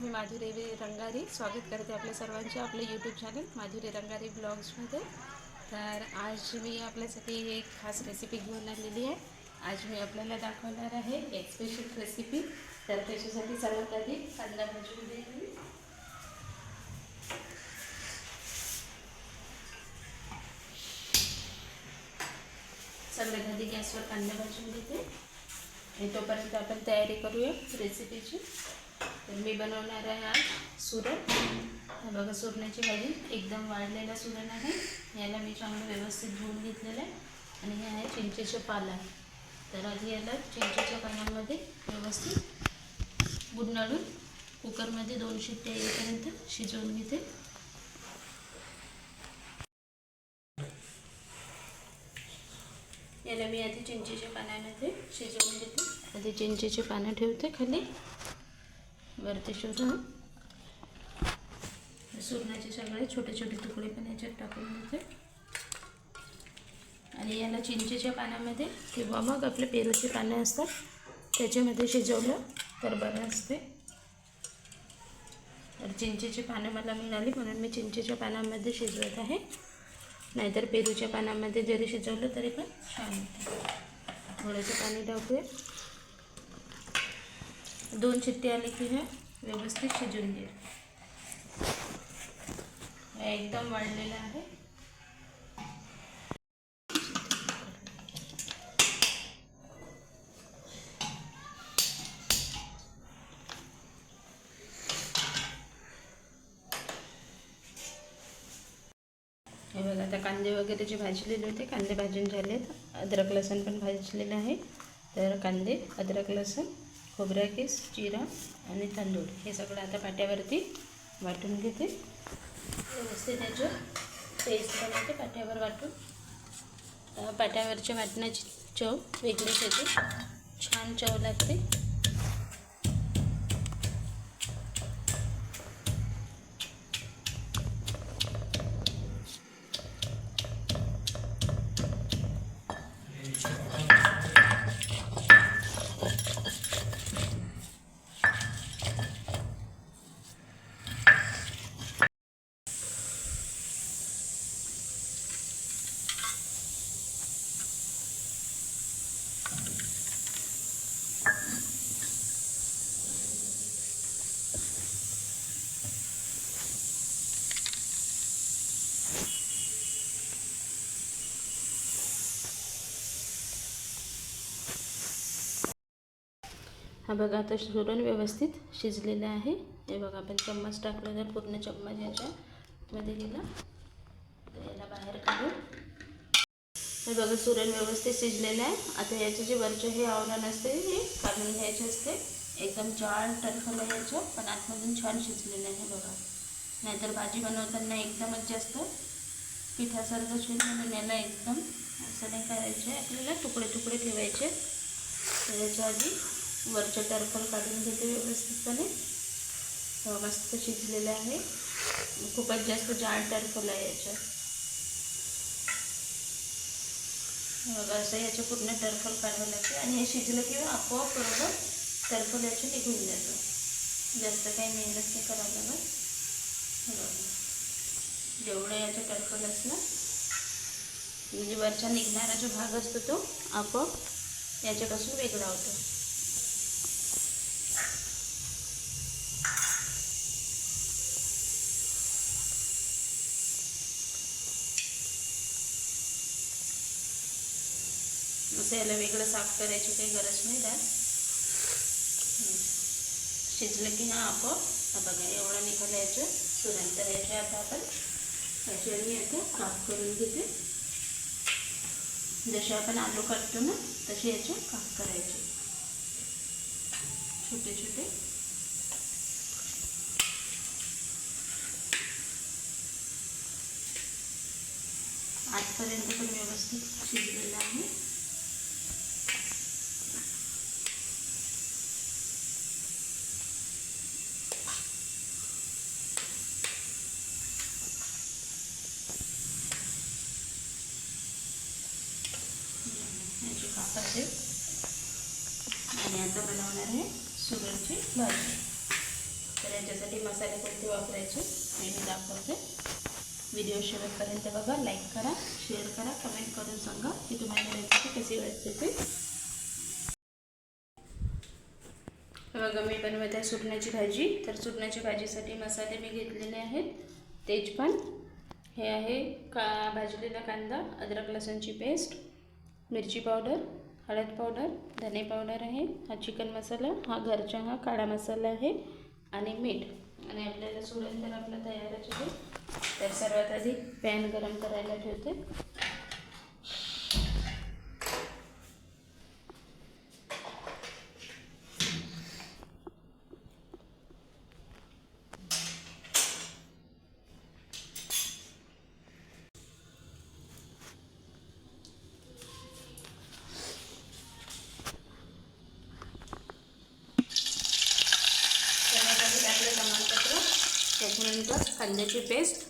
मी माधुरी रंगारी. स्वागत करते आपल्या सर्वांचे आपले यूट्यूब चॅनल माधुरी रंगारी ब्लॉग्समध्ये तर आज मी आपल्यासाठी एक खास रेसिपी घेऊन आलेली आहे. आज मी आपल्याला दाखवणार आहे एक स्पेशल रेसिपी तर त्याच्यासाठी सर्वात आधी कांदा भाजून देते सगळ्यात आधी गॅसवर कांदा भाजून घेते. आणि तोपर्यंत आपण तयारी करूया रेसिपीची तर मी बनवणार आहे आज सुरण बघा सुरणाची भाजी एकदम वाढलेला सुरण आहे याला मी चांगलं व्यवस्थित धुवून घेतलेलं आहे. आणि हे आहे चिंचेचं पाला तर आधी याला चिंचेच्या पानामध्ये व्यवस्थित गुंडाळून कुकरमध्ये दोन शिट्ट्या येईपर्यंत शिजवून घेते. याला मी आधी चिंचेच्या पाण्यामध्ये शिजवून घेते. आधी चिंचेची पानं ठेवते खाली. वरती शोधून. सुरणाचे सगळे छोटे छोटे तुकडे पण याच्यात टाकून देते. आणि याला चिंचेच्या पाण्यामध्ये किंवा मग आपले पेरूचे पानं असतात त्याच्यामध्ये शिजवलं तर बरं असते. तर चिंचेची पानं मला मिळाली म्हणून मी चिंचेच्या पानामध्ये शिजवत आहे. नाहीतर पेरूच्या पानामध्ये जरी शिजवलं तरी पण छान होतं. थोडंसं पाणी टाकूया. दोन चित्ते आले की हे व्यवस्थित शिजून घेईल एकदम वाढलेलं आहे. हे बघा आता कांदे वगैरे जे भाजलेले होते कांदे भाजून झालेत. अद्रक लसूण पण भाजलेलं आहे. तर कांदे अद्रक लसूण खोबरा केस जिरा आणि तांदूळ हे सगळं आता पाट्यावरती वाटून घेते. व्यवस्थित त्याचं पेस्ट बनवते पाट्यावर वाटून. पाट्यावरच्या वाटण्याची चव वेगळीच येते. छान चव लागते. हा बघा आता सुरण व्यवस्थित शिजलेलं आहे. हे बघा आपण चम्मच टाकलं तर पूर्ण चम्मच याच्यामध्ये दिला. याला बाहेर काढू. हे बघा सुरण व्यवस्थित शिजलेलं आहे. आता याचे जे वरचे हे आवरण असते हे काढून घ्यायचे असते. एकदम जाड टरफलं यायचं पण आतमधून छान शिजलेलं आहे बघा. नाहीतर भाजी बनवताना एकदमच जास्त पिठासारखं शिज म्हणून याला एकदम. असं नाही करायचं आहे. आपल्याला तुकडे तुकडे ठेवायचे याच्या आधी वरचं टरफल काढून घेते व्यवस्थितपणे. मस्त शिजलेलं आहे. खूपच जास्त जाड टरफल आहे याच्यात. असं याचं पूर्ण टरफल काढावं लागते आणि हे शिजलं की आपोआप बरोबर टरफल याचं निघून जातं. जास्त काही मेहनत नाही करावं लागत जेवढं याचं टरफल असलं म्हणजे वरचा निघणारा जो भाग असतो तो आपोआप याच्यापासून वेगळा होतो. असं याला वेगळं साफ करायची काही गरज नाही राहत. शिजलं की हा आपण बघा एवढा निघालं याचं सुरण तर याच्या आता आपण याच्यावर मी आता काप करून घेते. जसे आपण आलू कापतो ना तसे याचे काप करायचे. छोटे छोटे. आजपर्यंत पण व्यवस्थित शिजलेलं आहे याचे कापाचे आणि आता बनवणार आहे सुगरची भाजी. तर याच्यासाठी मसाले कोणते वापरायचे ते मी दाखवते. व्हिडिओ शेवटपर्यंत बघा लाईक करा शेअर करा कमेंट करून सांगा की तुम्हाला रेसिपी कशी वाटते ते. बघा मी बनवत आहे सुरणाची भाजी. तर सुरणाची भाजीसाठी मसाले मी घेतलेले आहेत. तेजपान हे आहे का भाजलेला कांदा अद्रक लसूणची पेस्ट मिरची पावडर हळद पावडर धने पावडर आहे हा चिकन मसाला हा घरचा हा काळा मसाला आहे आणि मीठ. आणि आपल्याला सुरण तर आपलं तयारच आहे. तर सर्वात आधी पॅन गरम करायला ठेवते. कांद्याची पेस्ट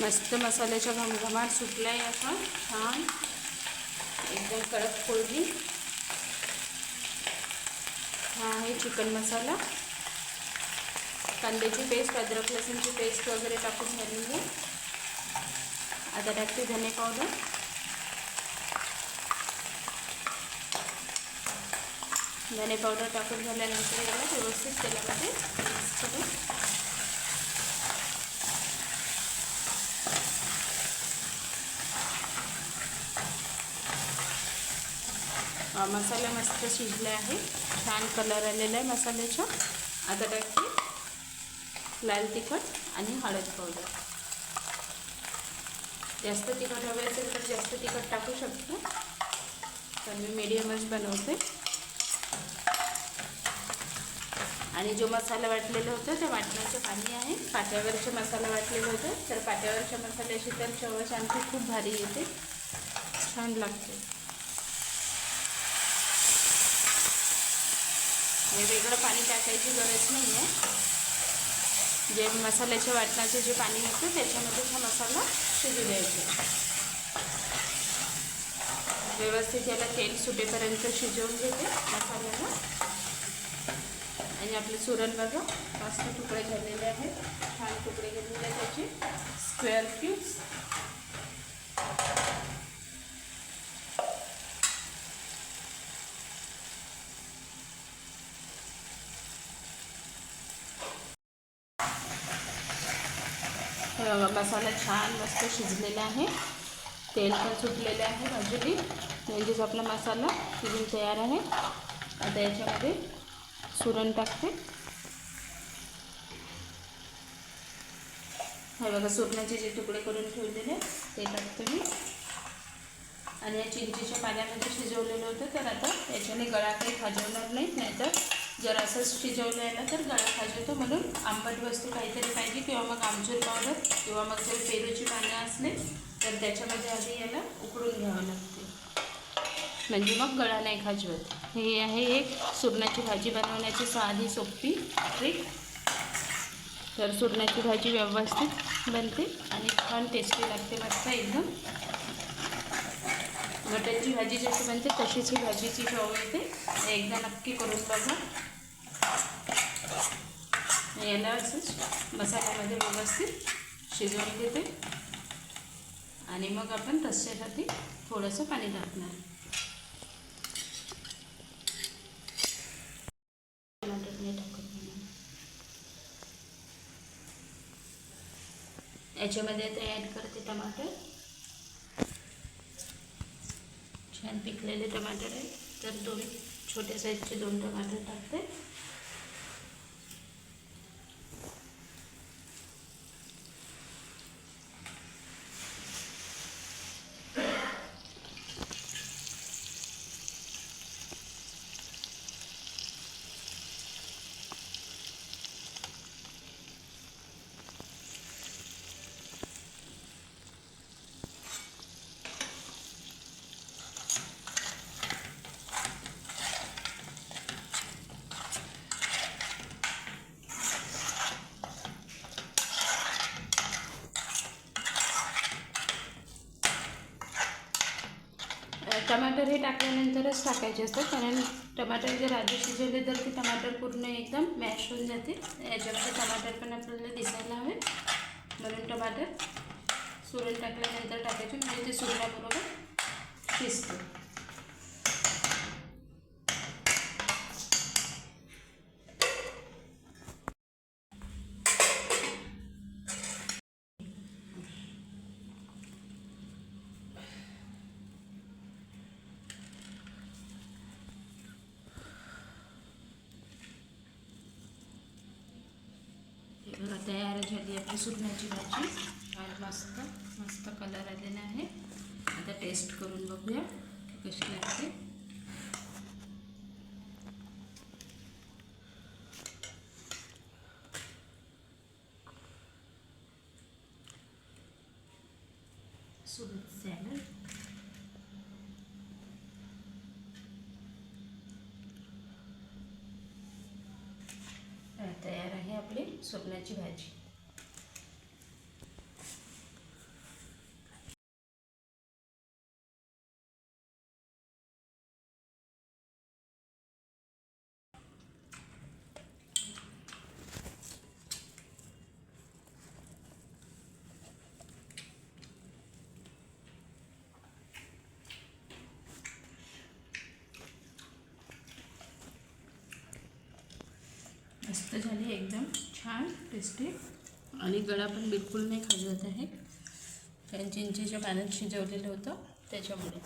मस्त मसाल्याच्या घमघमाट सुटला आहे आता. छान. एकदम कडक फोडली हा आहे चिकन मसाला. कांद्याची पेस्ट अद्रक लसूणची पेस्ट वगैरे टाकून झालेली आहे. आता टाकते धने पावडर. धने पावडर टाकून झाल्यानंतर याला व्यवस्थित तेलामध्ये मिक्स करून मसाला मस्त शिजला आहे. छान कलर आलेला आहे मसाल्याचा. आता टाकते लाल तिखट आणि हळद पावडर जास्त तिखट हवे असेल तर जास्त तिखट टाकू शकतो. तर मी मीडियमच बनवते. आणि जो मसाला वाटलेला होता त्या वाटण्याचं पाणी आहे. पाट्यावरचे मसाला वाटलेलं होतं. तर पाट्यावरच्या मसाल्याची तर चवच आणखी खूप भारी येते. छान लागते. हे वेगळं पाणी टाकायची गरज नाही आहे जे मसाल्याच्या वाटणाचे जे पाणी होतं त्याच्यामध्ये हा मसाला शिजू द्यायचा. व्यवस्थित याला तेल सुटेपर्यंत शिजवून घेते मसाल्याला. आणि आपले सुरण बघा मस्त तुकडे झालेले आहेत. छान तुकडे घेतलेले आहेत त्याचे. Square cubes. मसाला छान मस्त शिजलेला आहे. तेल पण सुटलेले आहे बाजूली म्हणजेच आपला मसाला शिजून तयार आहे. आता याच्यामध्ये सुरण टाकते. हे बघा सुरणाचे जे तुकडे करून ठेवलेले ते टाकते मी. आणि या चिंचेच्या पाण्यामध्ये शिजवलेलं होतं तर आता याच्याने गळा काही खाजवणार नाही नाहीतर जर असंच शिजवलं याला तर गळा खाजवतो म्हणून आंबट वस्तू काहीतरी पाहिजे किंवा मग आमचूर पावडर किंवा मग जर पेरूची पानं असले तर त्याच्यामध्ये आधी याला उकडून घ्यावं लागते. म्हणजे मग गळा नाही खाजवत. हे आहे एक सुरणाची भाजी बनवण्याची साधी सोपी ट्रिक तर सुरणाची भाजी व्यवस्थित बनते आणि छान टेस्टी लागते मस्त एकदम. मटनची भाजी जशी बनते तशीच ही भाजीची चव येते. एकदा नक्की करून बघा. याला असंच मसाल्यामध्ये व्यवस्थित शिजवून घेते. आणि मग आपण रस्स्यासाठी थोडंसं पाणी टाकणार. टमाटर नाही टाकत याच्यामध्ये आता ॲड करते टमाटर. छान पिकलेले टमाटर आहे तर दोन छोट्या साईजचे दोन टमाटर टाकते. टमाटर हे टाकल्यानंतरच टाकायचे असतात. कारण टमाटर जर आधी शिजवले तर ते टमाटर पूर्ण एकदम मॅश होऊन जाते याच्यामध्ये टमाटर पण आपल्याला दिसायला हवे. म्हणून टमाटर सुरण टाकल्यानंतर टाकायचे. म्हणजे ते सुरणाबरोबर शिजते हे बघा तयार झाली आपली सुरणाची भाजी. फार मस्त मस्त कलर आलेला आहे. आता टेस्ट करून बघूया कशी लागते. सुरत सॅलड तयार आहे आपली सुरणाची भाजी. मस्त झाली एकदम छान टेस्टी आणि गळा पण बिलकुल नाही खाजवत आहे. कारण चिंचेच्या पाण्यात शिजवलेलं होतं त्याच्यामुळे.